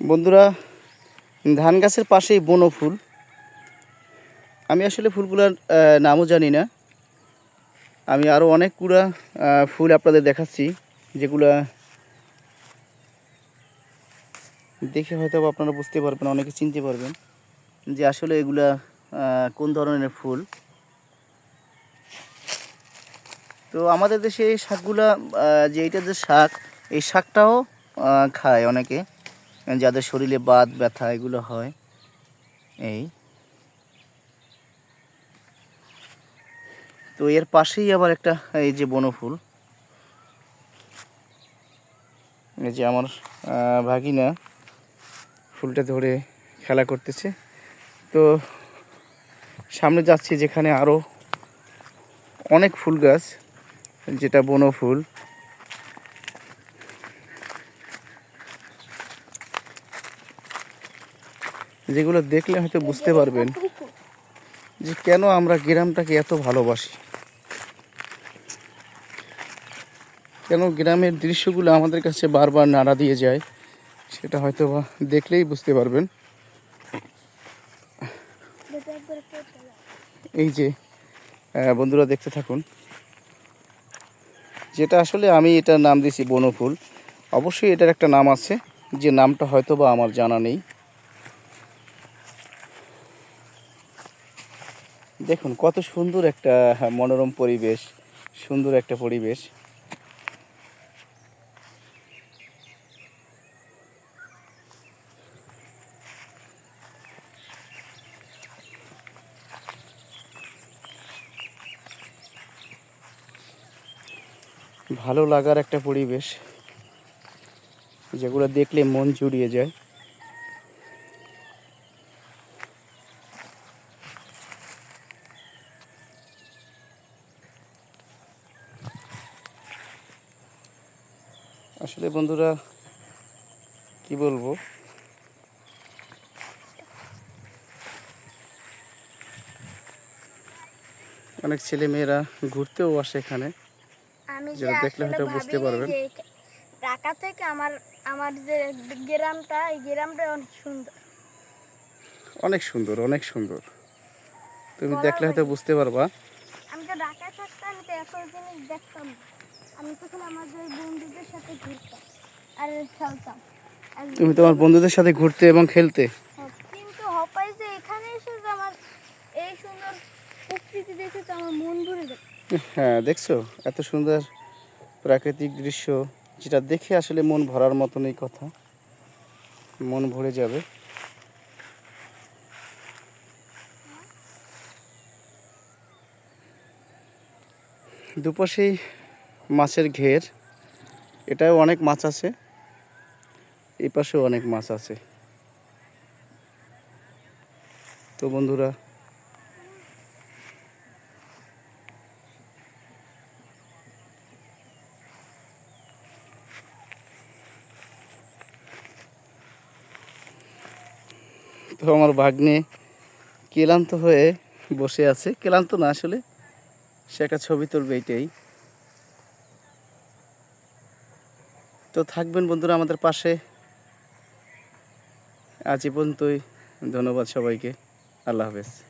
বন্ধুরা, ধান গাছের পাশেই বনো ফুল আমি আসলে ফুলগুলোর নামও জানি না। আমি আরও অনেকগুলা ফুল আপনাদের দেখাচ্ছি, যেগুলা দেখে হয়তো আপনারা বুঝতে পারবেন, অনেকে চিনতে পারবেন, যে আসলে এগুলা কোন ধরনের ফুল। তো আমাদের দেশে এই শাকগুলা যে এইটা যে শাক, এই শাকটাও খায় অনেকে। যাদের শরীরে বাদ ব্যথা, এগুলো হয়, এই। তো এর পাশেই আবার একটা, এই যে বনফুল। এই যে আমার ভাগিনা ফুলটা ধরে খেলা করতেছে। তো সামনে যাচ্ছি যেখানে আরও অনেক ফুল গাছ, যেটা বনো যেগুলো দেখলে হয়তো বুঝতে পারবেন যে কেন আমরা গ্রামটাকে এত ভালোবাসি। কেন গ্রামের দৃশ্যগুলো আমাদের কাছে বারবার নাড়া দিয়ে যায়, সেটা হয়তো বা দেখলেই বুঝতে পারবেন। এই যে বন্ধুরা দেখতে থাকুন। যেটা আসলে আমি এটার নাম দিয়েছি বনফুল। অবশ্যই এটার একটা নাম আছে, যে নামটা হয়তো বা আমার জানা নেই। দেখুন কত সুন্দর একটা হ্যাঁ, মনোরম পরিবেশ সুন্দর একটা পরিবেশ। ভালো লাগার একটা পরিবেশ যেগুলো দেখলে মন জুড়িয়ে যায়। আসলে বন্ধুরা কি বলব? অনেক ছেলে মেয়েরা ঘুরতেও আসে এখানে। যেটা দেখলে হয়তো বুঝতে পারবেন। ঢাকা থেকে আমার আমার যে গ্রামটা এই গ্রামটা অনেক সুন্দর। অনেক সুন্দর অনেক সুন্দর। তুমি দেখলে হয়তো বুঝতে পারবা। আমি তো ঢাকায় থাকতাম তো এত জিনিস দেখতাম না। আমি তখন আমাদের বন্ধুদের সাথে ঘুরতাম আর খেলতাম। তুমি তোমার বন্ধুদের সাথে ঘুরতে এবং খেলতে? কিন্তু হপাই যে এখানে এসে আমার এই সুন্দর প্রকৃতি দেখে তো আমার মন ভরে যায়। হ্যাঁ দেখছ? এত সুন্দর প্রাকৃতিক দৃশ্য যেটা দেখে আসলে মন ভরার মতনই কথা। মন ভরে যাবে। দুপাশেই মাছের ঘের। এটাও অনেক মাছ আছে। এই পাশেও অনেক মাছ আছে। তো বন্ধুরা, তো আমার ভাগ্নে ক্লান্ত হয়ে বসে আছে। ক্লান্ত না আসলে, সে একটা ছবি তুলবে এইটাই তো থাকবেন বন্ধুরা আমাদের পাশে। আজ এ পর্যন্তই। ধন্যবাদ সবাইকে। আল্লাহ হাফেজ।